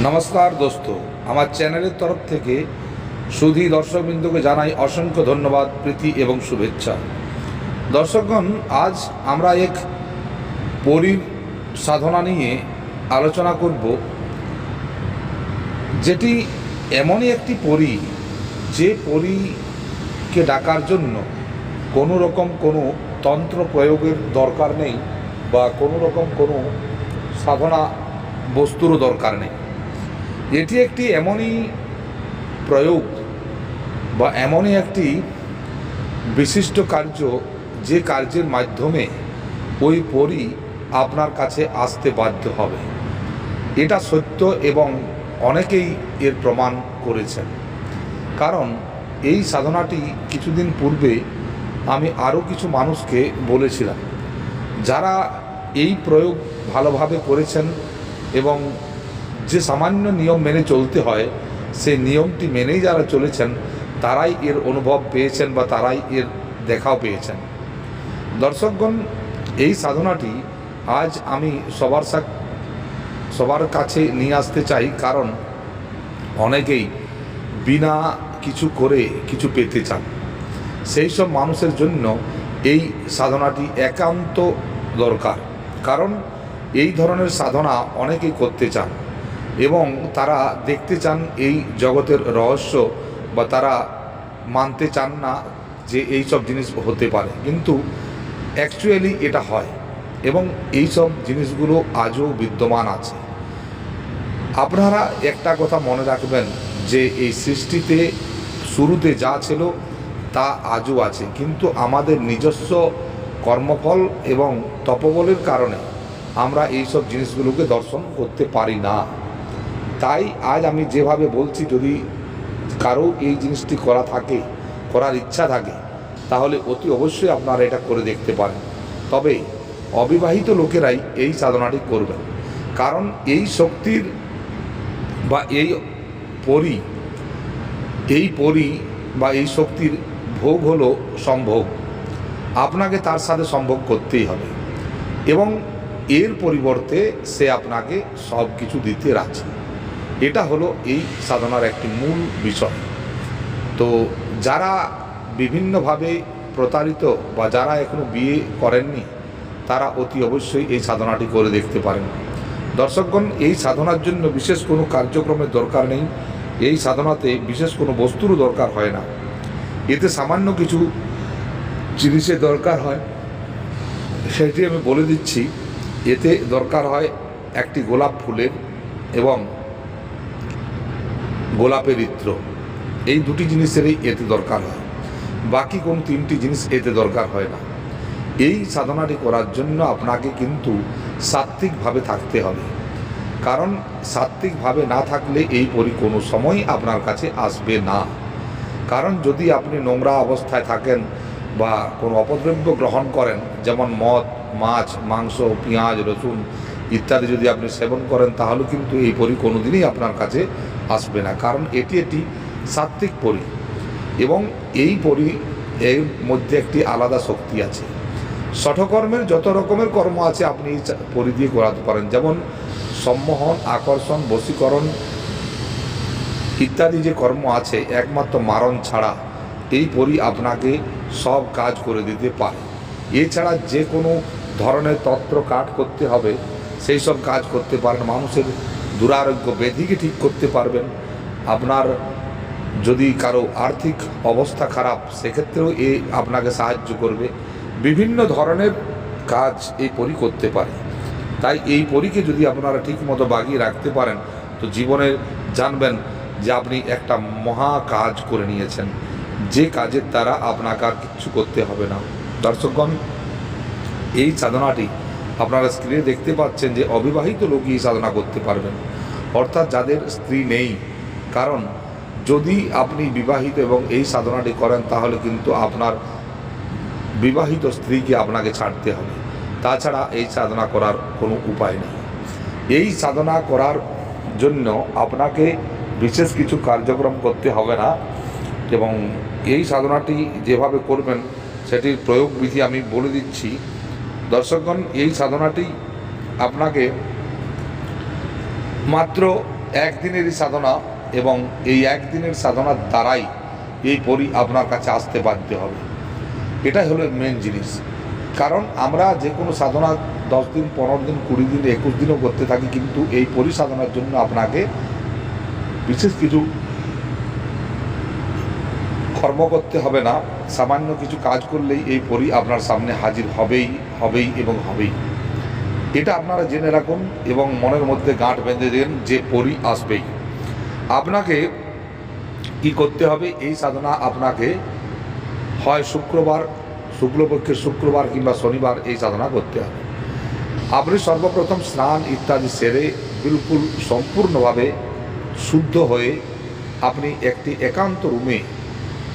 নমস্কার দোস্ত। আমার চ্যানেলের তরফ থেকে সুধী দর্শকবৃন্দকে জানাই অসংখ্য ধন্যবাদ, প্রীতি এবং শুভেচ্ছা। দর্শকগণ, আজ আমরা এক পরীর সাধনা নিয়ে আলোচনা করব, যেটি এমনই একটি পরী, যে পরীকে ডাকার জন্য কোনো রকম কোনো তন্ত্র প্রয়োগের দরকার নেই বা কোনো রকম কোনো সাধনা বস্তুরও দরকার নেই। এটি একটি এমনই প্রয়োগ বা এমনই একটি বিশিষ্ট কার্য যে কার্যের মাধ্যমে ওই পরী আপনার কাছে আসতে বাধ্য হবে। এটা সত্য এবং অনেকেই এর প্রমাণ করেছেন। কারণ এই সাধনাটি কিছুদিন পূর্বে আমি আরও কিছু মানুষকে বলেছিলাম, যারা এই প্রয়োগ ভালোভাবে করেছেন এবং যে সামান্য নিয়ম মেনে চলতে হয় সেই নিয়মটি মেনেই যারা চলেছেন, তারাই এর অনুভব পেয়েছেন বা তারাই এর দেখাও পেয়েছেন। দর্শকগণ, এই সাধনাটি আজ আমি সবার সবার কাছে নিয়ে আসতে চাই কারণ অনেকেই বিনা কিছু করে কিছু পেতে চান। সেই সব মানুষের জন্য এই সাধনাটি একান্ত দরকার। কারণ এই ধরনের সাধনা অনেকেই করতে চান। এবং তারা দেখতে চান এই জগতের রহস্য বা তারা মানতে চান না যে এই সব জিনিস হতে পারে। কিন্তু অ্যাকচুয়ালি এটা হয় এবং এই সব জিনিসগুলো আজও বিদ্যমান আছে। আপনারা একটা কথা মনে রাখবেন যে এই সৃষ্টিতে শুরুতে যা ছিল তা আজও আছে। কিন্তু আমাদের নিজস্ব কর্মফল এবং তপবলের কারণে আমরা এই সব জিনিসগুলোকে দর্শন করতে পারি না। তাই আজ আমি যেভাবে বলছি, যদি কারও এই জিনিসটি করা থাকে, করার ইচ্ছা থাকে, তাহলে অতি অবশ্যই আপনারা এটা করে দেখতে পারেন। তবে অবিবাহিত লোকেরাই এই সাধনাটি করবেন। কারণ এই শক্তির বা এই পরি এই পরি বা এই শক্তির ভোগ হলো সম্ভোগ। আপনাকে তার সাথে সম্ভোগ করতেই হবে। এবং এর পরিবর্তে সে আপনাকে সব কিছু দিতে রাজি। এটা হলো এই সাধনার একটি মূল বিষয়। তো যারা বিভিন্নভাবে প্রতারিত বা যারা এখনও বিয়ে করেননি, তারা অতি অবশ্যই এই সাধনাটি করে দেখতে পারেন। দর্শকগণ, এই সাধনার জন্য বিশেষ কোনো কার্যক্রমের দরকার নেই। এই সাধনাতে বিশেষ কোনো বস্তুরও দরকার হয় না। এতে সামান্য কিছু জিনিসের দরকার হয়। সেটি আমি বলে দিচ্ছি, এতে দরকার হয় একটি গোলাপ ফুলের এবং গোলাপের ইত্র। এই দুটি জিনিসেরই এতে দরকার হয়। বাকি কোন তিনটি জিনিস এতে দরকার হয় না। এই সাধনাটি করার জন্য আপনাকে কিন্তু সাত্ত্বিকভাবে থাকতে হবে। কারণ সাত্ত্বিকভাবে না থাকলে এই পরি কোনো সময় আপনার কাছে আসবে না। কারণ যদি আপনি নোংরা অবস্থায় থাকেন বা কোনো অপদ্রব্য গ্রহণ করেন, যেমন মদ, মাছ, মাংস, পেঁয়াজ, রসুন ইত্যাদি যদি আপনি সেবন করেন, তাহলে কিন্তু এই পরি কোনোদিনই আপনার কাছে আসবে না, কারণ এটি একটি সাত্ত্বিক পরি এবং এই পরি এর মধ্যে একটি আলাদা শক্তি আছে। ষঠকর্মের যত রকমের কর্ম আছে, আপনি পরি দিয়ে করাতে পারেন। যেমন সম্মোহন, আকর্ষণ, বশীকরণ ইত্যাদি যে কর্ম আছে, একমাত্র মারণ ছাড়া এই পরি আপনাকে সব কাজ করে দিতে পারে। এছাড়া যে কোনো ধরনের তন্ত্র কাট করতে হবে, সেই সব কাজ করতে পারেন। মানুষের দুরারোগ্য ব্যাধিকে ঠিক করতে পারবেন। আপনার যদি কারও আর্থিক অবস্থা খারাপ, সেক্ষেত্রেও এ আপনাকে সাহায্য করবে। বিভিন্ন ধরনের কাজ এই পরি করতে পারে। তাই এই পরীকে যদি আপনারা ঠিক মতো বাগিয়ে রাখতে পারেন, তো জীবনে জানবেন যে আপনি একটা মহা কাজ করে নিয়েছেন। যে কাজের দ্বারা আপনাকে আর কিচ্ছু করতে হবে না। দর্শকগণ, এই সাধনাটি আপনারা স্ক্রিনে দেখতে পাচ্ছেন যে অবিবাহিত লোকই সাধনা করতে পারবেন। অর্থাৎ যাদের স্ত্রী নেই, কারণ যদি আপনি বিবাহিত এবং এই সাধনাটি করেন, তাহলে কিন্তু আপনার বিবাহিত স্ত্রীকে আপনাকে ছাড়তে হবে। তাছাড়া এই সাধনা করার কোনো উপায় নেই। এই সাধনা করার জন্য আপনাকে বিশেষ কিছু কার্যক্রম করতে হবে না এবং এই সাধনাটি যেভাবে করবেন, সেটির প্রয়োগ বিধি আমি বলে দিচ্ছি। দর্শকগণ, এই সাধনাটি আপনাকে মাত্র একদিনেরই সাধনা এবং এই একদিনের সাধনার দ্বারাই এই পরি আপনার কাছে আসতে বাধ্য হবে। এটাই হলো মেন জিনিস। কারণ আমরা যে কোনো সাধনা দশ দিন, পনেরো দিন, কুড়ি দিন, একুশ দিনও করতে থাকি, কিন্তু এই পরিসাধনার জন্য আপনাকে বিশেষ কিছু কর্ম করতে হবে না। সামান্য কিছু কাজ করলেই এই পরি আপনার সামনে হাজির হবেই। হবেই এবং হবেই। এটা আপনারা জেনে রাখুন এবং মনের মধ্যে গাঁট বেঁধে দেন যে পরি আসবেই। আপনাকে কি করতে হবে? এই সাধনা আপনাকে হয় শুক্রবার, শুক্লপক্ষের শুক্রবার কিংবা শনিবার এই সাধনা করতে হবে। আপনি সর্বপ্রথম স্নান ইত্যাদি সেরে বিলকুল সম্পূর্ণভাবে শুদ্ধ হয়ে আপনি একটি একান্ত রুমে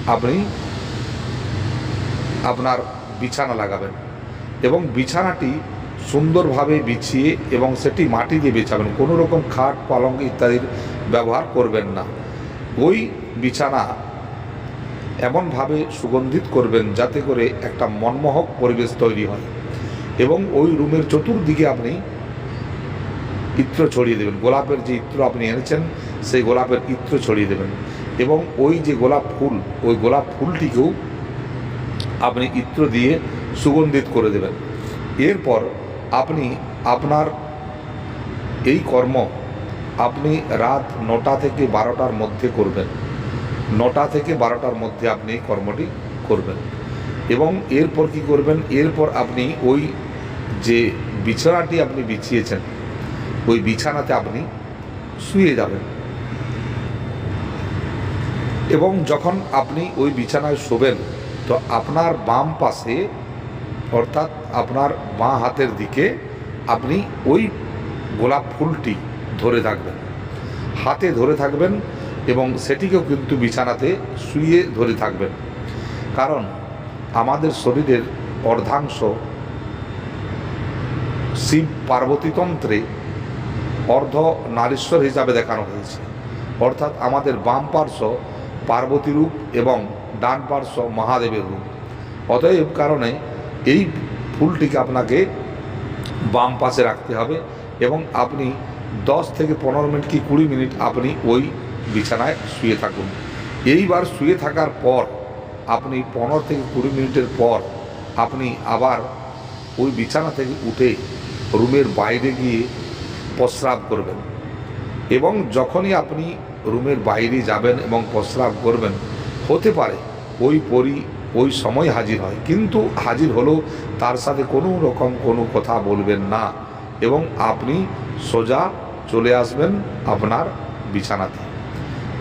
আপনি আপনার বিছানা লাগাবেন। এবং বিছানাটি সুন্দরভাবে বিছিয়ে এবং সেটি মাটি দিয়ে বিছাবেন। কোনো রকম খাট, পালঙ্ক ইত্যাদির ব্যবহার করবেন না। ওই বিছানা এমনভাবে সুগন্ধিত করবেন যাতে করে একটা মনমোহক পরিবেশ তৈরি হয় এবং ওই রুমের চতুর্দিকে আপনি ইত্র ছড়িয়ে দেবেন। গোলাপের যে ইত্র আপনি এনেছেন, সেই গোলাপের ইত্র ছড়িয়ে দেবেন এবং ওই যে গোলাপ ফুল, ওই গোলাপ ফুলটিকেও আপনি ইত্র দিয়ে সুগন্ধিত করে দেবেন। এরপর আপনি আপনার এই কর্ম আপনি রাত নটা থেকে বারোটার মধ্যে করবেন। নটা থেকে বারোটার মধ্যে আপনি এই কর্মটি করবেন। এবং এরপর কি করবেন? এরপর আপনি ওই যে বিছানাটি আপনি বিছিয়েছেন, ওই বিছানাতে আপনি শুয়ে যাবেন। এবং যখন আপনি ওই বিছানায় শোবেন, তো আপনার বাম পাশে অর্থাৎ আপনার বাঁ হাতের দিকে আপনি ওই গোলাপ ফুলটি ধরে থাকবেন। হাতে ধরে থাকবেন এবং সেটিকেও কিন্তু বিছানাতে শুয়ে ধরে থাকবেন। কারণ আমাদের শরীরের অর্ধাংশ শিব পার্বতীতন্ত্রে অর্ধ নারীশ্বর হিসাবে দেখানো হয়েছে। অর্থাৎ আমাদের বাম পার্শ্ব পার্বতী রূপ এবং ডান পার্শ্ব মহাদেবের রূপ। অতএব কারণে এই ফুলটিকে আপনাকে বাম পাশে রাখতে হবে এবং আপনি দশ থেকে পনেরো মিনিট কি কুড়ি মিনিট আপনি ওই বিছানায় শুয়ে থাকুন। এইবার শুয়ে থাকার পর, আপনি পনেরো থেকে কুড়ি মিনিটের পর আপনি আবার ওই বিছানা থেকে উঠে রুমের বাইরে গিয়ে প্রস্রাব করবেন এবং যখনই আপনি রুমের বাইরে যাবেন এবং প্রস্রাব করবেন, হতে পারে ওই পরি ওই সময় হাজির হয়। কিন্তু হাজির হলেও তার সাথে কোনো রকম কোনো কথা বলবেন না এবং আপনি সোজা চলে আসবেন আপনার বিছানাতে।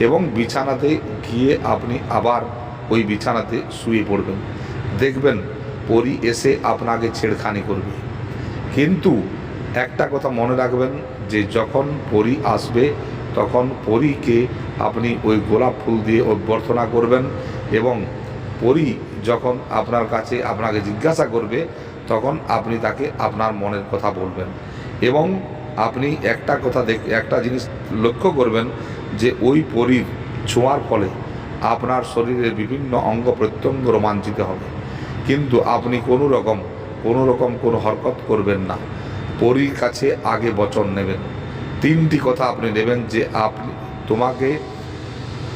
এবং বিছানাতে গিয়ে আপনি আবার ওই বিছানাতে শুয়ে পড়বেন। দেখবেন পরি এসে আপনাকে ছেড়খানি করবে। কিন্তু একটা কথা মনে রাখবেন যে যখন পরি আসবে, তখন পরীকে আপনি ওই গোলাপ ফুল দিয়ে অভ্যর্থনা করবেন এবং পরি যখন আপনার কাছে আপনাকে জিজ্ঞাসা করবে, তখন আপনি তাকে আপনার মনের কথা বলবেন। এবং আপনি একটা কথা দেখ, একটা জিনিস লক্ষ্য করবেন যে ওই পরীর ছোঁয়ার ফলে আপনার শরীরের বিভিন্ন অঙ্গ প্রত্যঙ্গ রোমাঞ্চিত হবে। কিন্তু আপনি কোনো রকম কোনো রকম কোনো হরকত করবেন না। পরীর কাছে আগে বচন নেবেন। তিনটি কথা আপনি নেবেন যে আপনি, তোমাকে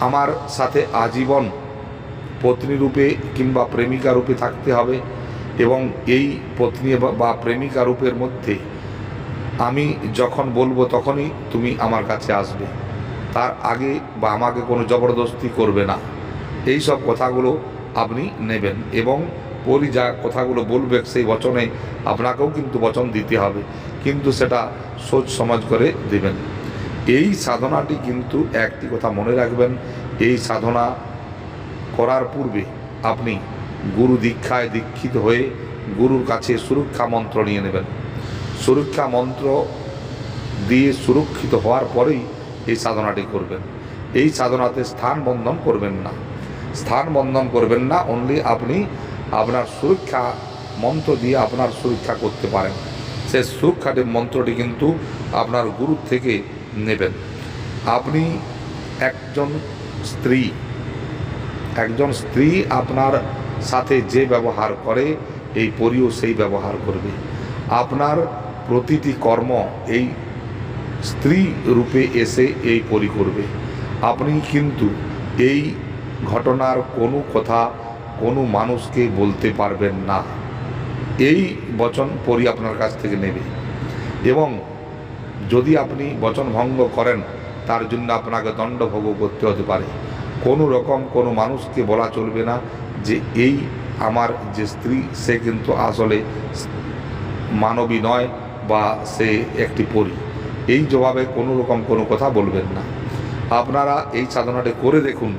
আমার সাথে আজীবন পত্নী রূপে কিংবা প্রেমিকা রূপে থাকতে হবে এবং এই পত্নী বা- বা প্রেমিকা রূপের মধ্যে আমি যখন বলব তখনই তুমি আমার কাছে আসবে। তার আগে বা আমাকে কোনো জবরদস্তি করবে না। এই সব কথাগুলো আপনি নেবেন এবং পরি যা কথাগুলো বলবে সেই বচনে আপনাকেও কিন্তু বচন দিতে হবে। কিন্তু সেটা সোচ সমাজ করে দেবেন। এই সাধনাটি কিন্তু একটি কথা মনে রাখবেন। এই সাধনা করার পূর্বে আপনি গুরু দীক্ষায় দীক্ষিত হয়ে গুরুর কাছে সুরক্ষা মন্ত্র নিয়ে নেবেন। সুরক্ষা মন্ত্র দিয়ে সুরক্ষিত হওয়ার পরেই এই সাধনাটি করবেন। এই সাধনাতে স্থান বন্ধন করবেন না। স্থান বন্ধন করবেন না অনলি আপনি আপনার সুরক্ষা মন্ত্র দিয়ে আপনার সুরক্ষা করতে পারেন। সে সুরক্ষাটি মন্ত্রটি কিন্তু আপনার গুরু থেকে নেবেন। আপনি একজন স্ত্রী একজন স্ত্রী আপনার সাথে যে ব্যবহার করে, এই পরিও সেই ব্যবহার করবে। আপনার প্রতিটি কর্ম এই স্ত্রী রূপে এসে এই পরি করবে। আপনি কিন্তু এই ঘটনার কোনো কথা কোনো মানুষকে বলতে পারবেন না। এই বচন পরি আপনার কাছ থেকে নেবে। এবং যদি আপনি বচন ভঙ্গ করেন, তার জন্য আপনাকে দণ্ডভোগ করতে হতে পারে। কোনো রকম কোনো মানুষকে বলা চলবে না যে এই আমার যে স্ত্রী, সে কিন্তু আসলে মানবী নয় বা সে একটি পরী। এই জবাবে কোনো রকম কোনো কথা বলবেন না। আপনারা এই সাধনাটি করে দেখুন,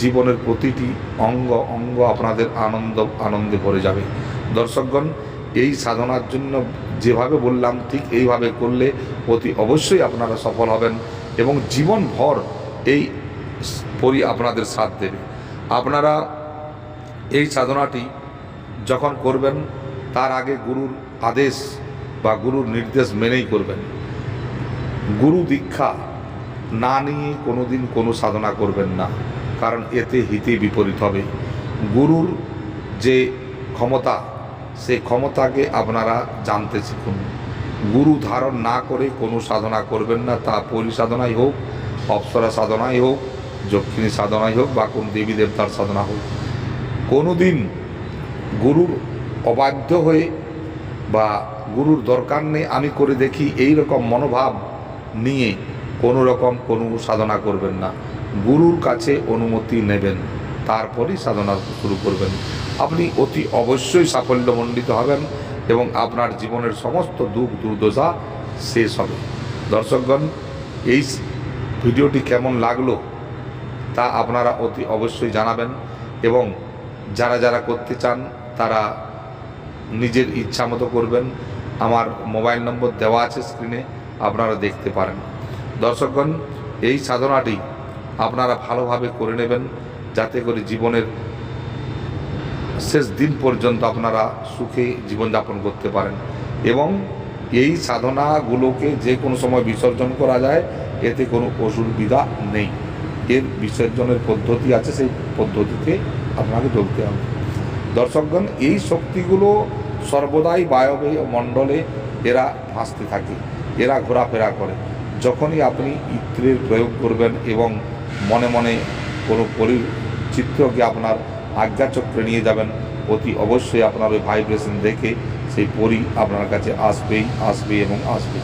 জীবনের প্রতিটি অঙ্গ অঙ্গ আপনাদের আনন্দ, আনন্দে ভরে যাবে। দর্শকগণ, এই সাধনার জন্য যেভাবে বললাম, ঠিক এইভাবে করলে অতি অবশ্যই আপনারা সফল হবেন এবং জীবনভর এই পরি আপনাদের সাথ দেবে। আপনারা এই সাধনাটি যখন করবেন, তার আগে গুরুর আদেশ বা গুরুর নির্দেশ মেনেই করবেন। গুরু দীক্ষা না নিয়ে কোনো দিন কোনো সাধনা করবেন না, কারণ এতে হিতে বিপরীত হবে। গুরুর যে ক্ষমতা সেই ক্ষমতাকে আপনারা জানতে শিখুন। গুরু ধারণ না করে কোনো সাধনা করবেন না, তা পরিসাধনাই হোক, অপ্সরা সাধনাই হোক যক্ষিণী সাধনাই হোক বা কোন দেবী দেবতার সাধনা হোক কোনো দিন গুরুর অবাধ্য হয়ে বা গুরুর দরকার নেই আমি করে দেখি এই রকম মনোভাব নিয়ে কোনো রকম কোনো সাধনা করবেন না। গুরুর কাছে অনুমতি নেবেন, তারপরই সাধনা শুরু করবেন। আপনি অতি অবশ্যই সাফল্যমণ্ডিত হবেন এবং আপনার জীবনের সমস্ত দুঃখ দুর্দশা শেষ হবে। দর্শকগণ, এই ভিডিওটি কেমন লাগল তা আপনারা অতি অবশ্যই জানাবেন এবং যারা যারা করতে চান, তারা নিজের ইচ্ছা মতো করবেন। আমার মোবাইল নম্বর দেওয়া আছে স্ক্রিনে আপনারা দেখতে পারেন। দর্শকগণ, এই সাধনাটি আপনারা ভালোভাবে করে নেবেন, যাতে করে জীবনের শেষ দিন পর্যন্ত আপনারা সুখে জীবনযাপন করতে পারেন। এবং এই সাধনাগুলোকে যে কোনো সময় বিসর্জন করা যায়, এতে কোনো অসুবিধা নেই। এর বিসর্জনের পদ্ধতি আছে, সেই পদ্ধতিতে আপনাকে চলতে হবে। দর্শকগণ, এই শক্তিগুলো সর্বদাই বায়বীয় মণ্ডলে এরা ভাসতে থাকে, এরা ঘোরাফেরা করে। যখনই আপনি ইত্রের প্রয়োগ করবেন এবং মনে মনে কোনো পরির চিত্রকে আপনার আজ্ঞাচক্রে নিয়ে যাবেন, অতি অবশ্যই আপনার ওই ভাইব্রেশন দেখে সেই পরি আপনার কাছে আসবেই আসবে এবং আসবে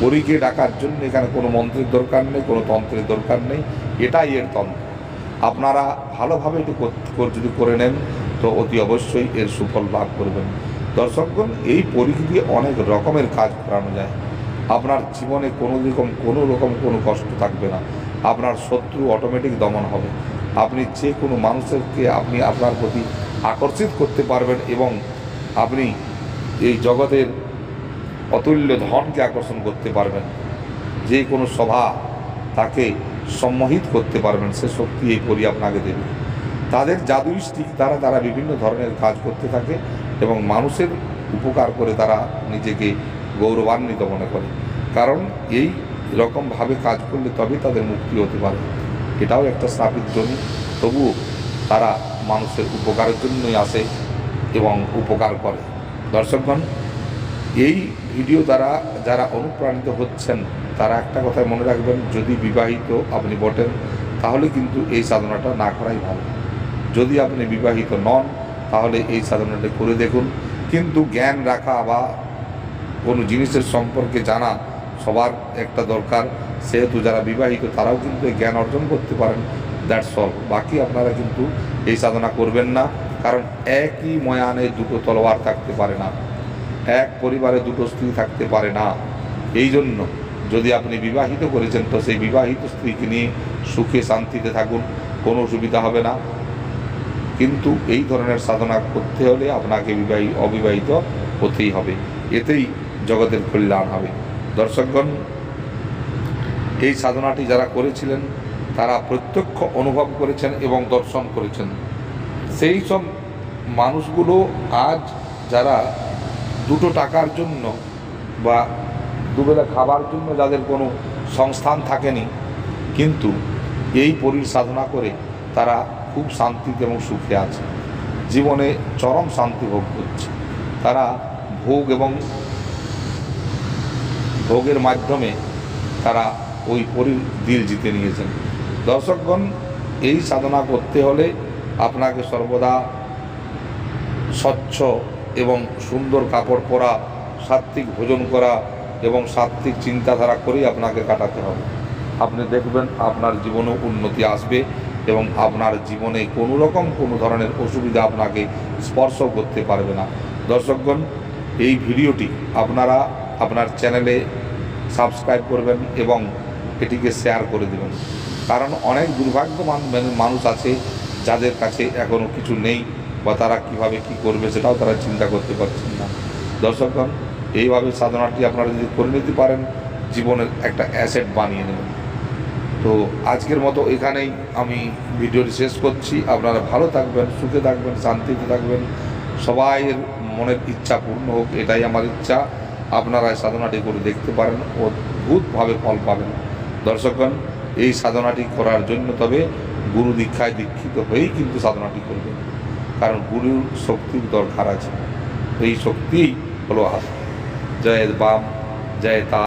পরীকে ডাকার জন্য এখানে কোনো মন্ত্রের দরকার নেই, কোনো তন্ত্রের দরকার নেই। এটাই এর তন্ত্র। আপনারা ভালোভাবে কর- যদি করে নেন, তো অতি অবশ্যই এর সুফল লাভ করবেন। দর্শকগণ, এই পরীক্ষা অনেক রকমের কাজ করানো যায়। আপনার জীবনে কোনো রকম কোনো রকম কোনো কষ্ট থাকবে না। আপনার শত্রু অটোমেটিক দমন হবে। আপনি যে কোনো মানুষেরকে আপনি আপনার প্রতি আকর্ষিত করতে পারবেন এবং আপনি এই জগতের অতুল্য ধনকে আকর্ষণ করতে পারবেন। যে কোনো সভা তাকে সম্মোহিত করতে পারবেন, সে শক্তি এই পরি আপনাকে দেবে। তাদের জাদুই স্টিক দ্বারা তারা বিভিন্ন ধরনের কাজ করতে থাকে এবং মানুষের উপকার করে তারা নিজেকে গৌরবান্বিত মনে করে। কারণ এই রকমভাবে কাজ করলে তবেই তাদের মুক্তি হতে পারে। এটাও একটা স্থাপিত জমি। তবুও তারা মানুষের উপকারের জন্যই আসে এবং উপকার করে। দর্শকগণ এই ভিডিও দ্বারা যারা অনুপ্রাণিত হচ্ছেন, তারা একটা কথাই মনে রাখবেন, যদি বিবাহিত আপনি বটেন, তাহলে কিন্তু এই সাধনাটা না করাই ভালো। যদি আপনি বিবাহিত নন, তাহলে এই সাধনাটা করে দেখুন। কিন্তু জ্ঞান রাখা বা কোনো জিনিসের সম্পর্কে জানা সবার একটা দরকার। সেহেতু যারা বিবাহিত, তারাও কিন্তু এই জ্ঞান অর্জন করতে পারেন। দ্যাটস অল বাকি আপনারা কিন্তু এই সাধনা করবেন না, কারণ একই ময়ানে দুটো তলোয়ার থাকতে পারে না। এক পরিবারে দুটো স্ত্রী থাকতে পারে না। এই জন্য যদি আপনি বিবাহিত করেছেন, তো সেই বিবাহিত স্ত্রীকে নিয়ে সুখে শান্তিতে থাকুন, কোনো অসুবিধা হবে না। কিন্তু এই ধরনের সাধনা করতে হলে আপনাকে বিবাহী, অবিবাহিত হতেই হবে। এতেই জগতের কল্যাণ হবে। দর্শকগণ, এই সাধনাটি যারা করেছিলেন, তারা প্রত্যক্ষ অনুভব করেছেন এবং দর্শন করেছেন। সেই সব মানুষগুলো আজ যারা দুটো টাকার জন্য বা দুবেলা খাবার জন্য যাদের কোনো সংস্থান থাকেনি, কিন্তু এই পরির সাধনা করে তারা খুব শান্তিতে এবং সুখে আছে। জীবনে চরম শান্তি ভোগ করছে। তারা ভোগ এবং ভোগের মাধ্যমে তারা ওই পরীর দিল জিতে নিয়েছেন। দর্শকগণ, এই সাধনা করতে হলে আপনাকে সর্বদা স্বচ্ছ এবং সুন্দর কাপড় পরা, সাত্ত্বিক ভোজন করা এবং সাত্ত্বিক চিন্তাধারা করেই আপনাকে কাটাতে হবে। আপনি দেখবেন আপনার জীবনেও উন্নতি আসবে এবং আপনার জীবনে কোনো রকম কোনো ধরনের অসুবিধা আপনাকে স্পর্শ করতে পারবে না। দর্শকগণ, এই ভিডিওটি আপনারা আপনার চ্যানেলে সাবস্ক্রাইব করবেন এবং এটিকে শেয়ার করে দেবেন। কারণ অনেক দুর্ভাগ্যমান মানে মানুষ আছে যাদের কাছে এখনও কিছু নেই। বা তারা কীভাবে কি করবে সেটাও তারা চিন্তা করতে পারছেন না। দর্শকগণ এইভাবে সাধনাটি আপনারা যদি করে নিতে পারেন, জীবনের একটা অ্যাসেট বানিয়ে নেবেন। তো আজকের মতো এখানেই আমি ভিডিওটি শেষ করছি। আপনারা ভালো থাকবেন, সুখে থাকবেন, শান্তিতে থাকবেন। সবাইয়ের মনের ইচ্ছা পূর্ণ হোক, এটাই আমার ইচ্ছা। আপনারা সাধনাটি করে দেখতে পারেন অদ্ভুতভাবে ফল পাবেন। দর্শকগণ এই সাধনাটি করার জন্য তবে গুরু দীক্ষায় দীক্ষিত হয়েই কিন্তু সাধনাটি করবেন। কারণ গুরুর শক্তির দরকার আছে। এই শক্তি হলো হাত জয় বাম জয় তা